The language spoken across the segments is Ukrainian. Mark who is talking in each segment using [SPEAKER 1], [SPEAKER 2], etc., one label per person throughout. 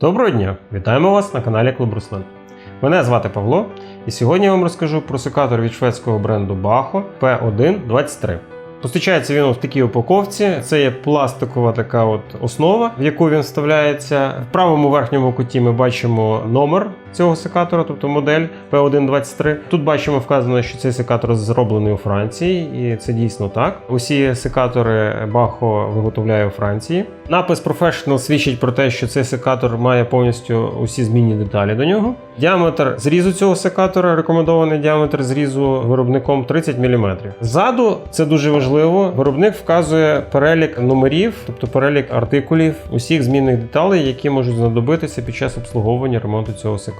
[SPEAKER 1] Доброго дня! Вітаємо вас на каналі Клуб Руслан. Мене звати Павло, і сьогодні я вам розкажу про секатор від шведського бренду Baho P123. Постачається він в такій упаковці. Це є пластикова така от основа, в яку він вставляється. В правому верхньому куті ми бачимо номер цього секатора, тобто модель P123. Тут бачимо вказано, що цей секатор зроблений у Франції, і це дійсно так. Усі секатори Baho виготовляє у Франції. Напис Professional свідчить про те, що цей секатор має повністю усі змінні деталі до нього. Діаметр зрізу цього секатора, рекомендований діаметр зрізу виробником 30 мм. Ззаду це дуже важливо. Виробник вказує перелік номерів, тобто перелік артикулів, усіх змінних деталей, які можуть знадобитися під час обслуговування ремонту цього секатора.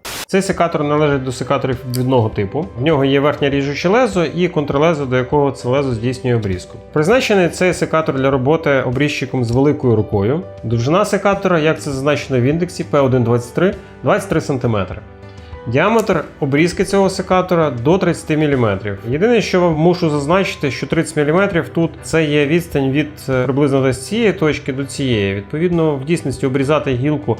[SPEAKER 1] Цей секатор належить до секаторів відвідного типу. В нього є верхнє ріжуче лезо і контрлезо, до якого це лезо здійснює обрізку. Призначений цей секатор для роботи обрізчиком з великою рукою. Довжина секатора, як це зазначено в індексі P123, 23 см. Діаметр обрізки цього секатора до 30 мм. Єдине, що вам мушу зазначити, що 30 мм тут це є відстань від е, приблизно десь цієї точки до цієї. Відповідно, в дійсності обрізати гілку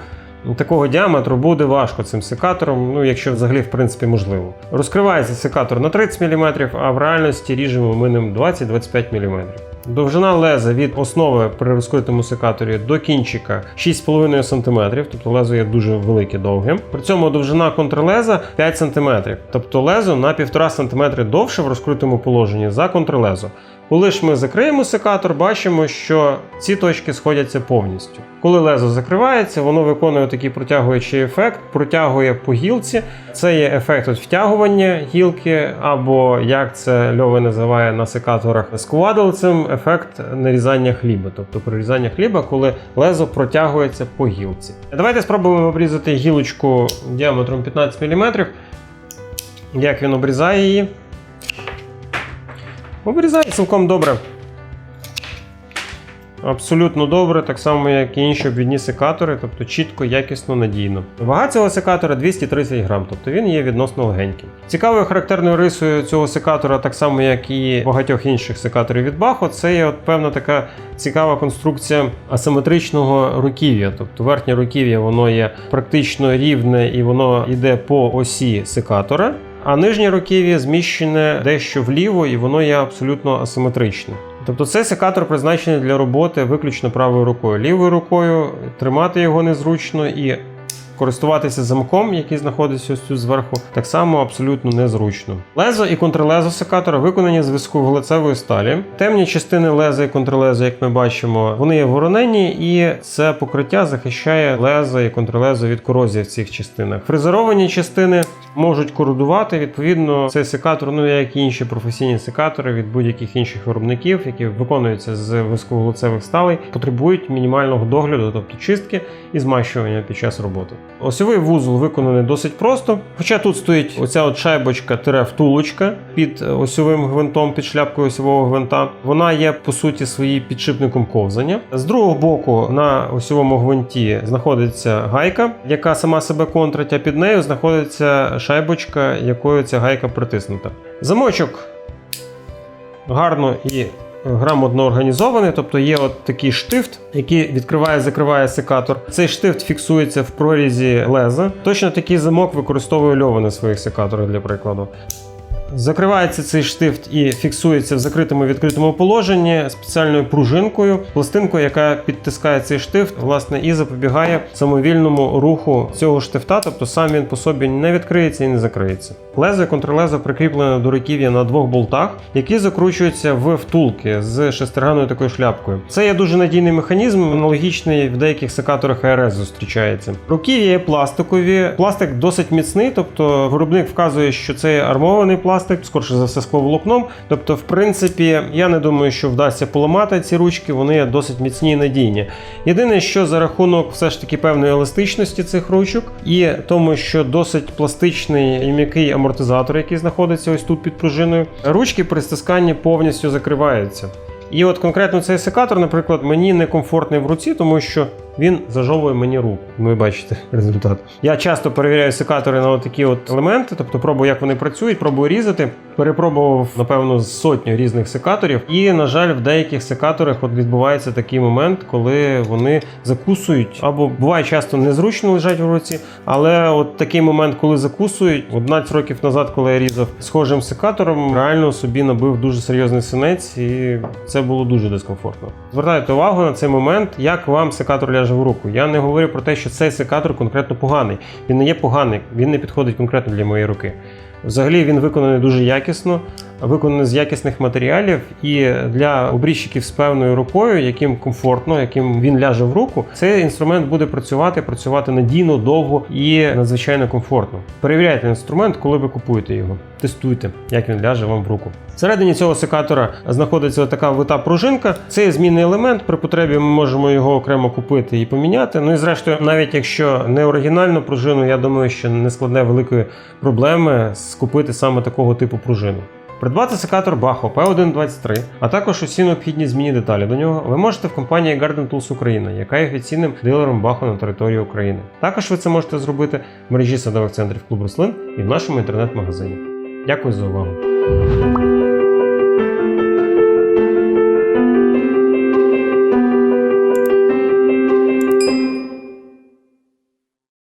[SPEAKER 1] такого діаметру буде важко цим секатором, ну якщо взагалі в принципі можливо. Розкривається секатор на 30 мм, а в реальності ріжемо ми ним 20-25 мм. Довжина леза від основи при розкритому секаторі до кінчика 6,5 см, тобто лезо є дуже велике довге. При цьому довжина контрлеза 5 см, тобто лезо на 1,5 см довше в розкритому положенні за контрлезо. Коли ж ми закриємо секатор, бачимо, що ці точки сходяться повністю. Коли лезо закривається, воно виконує такий протягуючий ефект, протягує по гілці. Це є ефект от втягування гілки, або як це Льови називає на секаторах сквадлцем, ефект нарізання хліба, тобто прорізання хліба, коли лезо протягується по гілці. Давайте спробуємо обрізати гілочку діаметром 15 мм. Як він обрізає її? Обрізає цілком добре. Абсолютно добре, так само, як і інші обвідні секатори, тобто чітко, якісно, надійно. Вага цього секатора 230 грам, тобто він є відносно легенький. Цікавою характерною рисою цього секатора, так само як і багатьох інших секаторів від Baho, це є от певна така цікава конструкція асиметричного руків'я. Тобто верхнє руків'я воно є практично рівне і воно йде по осі секатора. А нижнє руків'я зміщене дещо вліво, і воно є абсолютно асиметричне. Тобто цей секатор призначений для роботи виключно правою рукою. Лівою рукою тримати його незручно і користуватися замком, який знаходиться ось тут зверху, так само абсолютно незручно. Лезо і контрлезо секатора виконані з високовуглецевої сталі. Темні частини леза і контрлеза, як ми бачимо, вони є воронені, і це покриття захищає лезо і контрлезо від корозії в цих частинах. Фрезеровані частини можуть кородувати. Відповідно, цей секатор, ну як і інші професійні секатори від будь-яких інших виробників, які виконуються з високовуглецевих сталей, потребують мінімального догляду, тобто чистки і змащування під час роботи. Осьовий вузол виконаний досить просто. Хоча тут стоїть оця от шайбочка тире втулочка під осьовим гвинтом, під шляпкою осьового гвинта. Вона є по суті своїй підшипником ковзання. З другого боку на осьовому гвинті знаходиться гайка, яка сама себе контрить, а під нею знаходиться шайбочка, якою ця гайка притиснута. Замочок гарно і грамотно організований, тобто є от такий штифт, який відкриває, закриває секатор. Цей штифт фіксується в прорізі леза. Точно такий замок використовує льова на своїх секаторах, для прикладу. Закривається цей штифт і фіксується в закритому відкритому положенні спеціальною пружинкою, пластинкою, яка підтискає цей штифт, власне, і запобігає самовільному руху цього штифта, тобто сам він по собі не відкриється і не закриється. Лезо і контрлезо прикріплене до руків'я на двох болтах, які закручуються в втулки з шестерганою такою шляпкою. Це є дуже надійний механізм, аналогічний в деяких секаторах АРС зустрічається. Руків'я є пластикові, пластик досить міцний, тобто виробник вказує, що це армований пластик пластик, скорше за все скловолокном. Тобто, в принципі, я не думаю, що вдасться поламати ці ручки, вони досить міцні і надійні. Єдине, що за рахунок все ж таки певної еластичності цих ручок, і тому, що досить пластичний і м'який амортизатор, який знаходиться ось тут під пружиною, ручки при стисканні повністю закриваються. І от конкретно цей секатор, наприклад, мені некомфортний в руці, тому що він зажовує мені руку. Ви бачите результат. Я часто перевіряю секатори на такі от елементи, тобто пробую, як вони працюють, пробую різати. Перепробував, напевно, сотню різних секаторів. І, на жаль, в деяких секаторах от відбувається такий момент, коли вони закусують, або буває часто незручно лежать в руці. Але от такий момент, коли закусують, 11 років назад, коли я різав схожим секатором, реально собі набив дуже серйозний синець, і це було дуже дискомфортно. Звертайте увагу на цей момент, як вам секатор в руку. Я не говорю про те, що цей секатор конкретно поганий. Він не є поганий, він не підходить конкретно для моєї руки. Взагалі він виконаний дуже якісно, виконаний з якісних матеріалів, і для обрізчиків з певною рукою, яким комфортно, яким він ляже в руку, цей інструмент буде працювати, працювати надійно, довго і надзвичайно комфортно. Перевіряйте інструмент, коли ви купуєте його. Тестуйте, як він ляже вам в руку. Всередині цього секатора знаходиться така вита пружинка. Це змінний елемент. При потребі ми можемо його окремо купити і поміняти. Ну і зрештою, навіть якщо не оригінальну пружину, я думаю, що не складне великої проблеми скупити саме такого типу пружину. Придбати секатор Baho P123, а також усі необхідні зміні деталі до нього ви можете в компанії Garden Tools Україна, яка є офіційним дилером Baho на території України. Також ви це можете зробити в мережі садових центрів клуб рослин і в нашому інтернет-магазині. Дякую за увагу!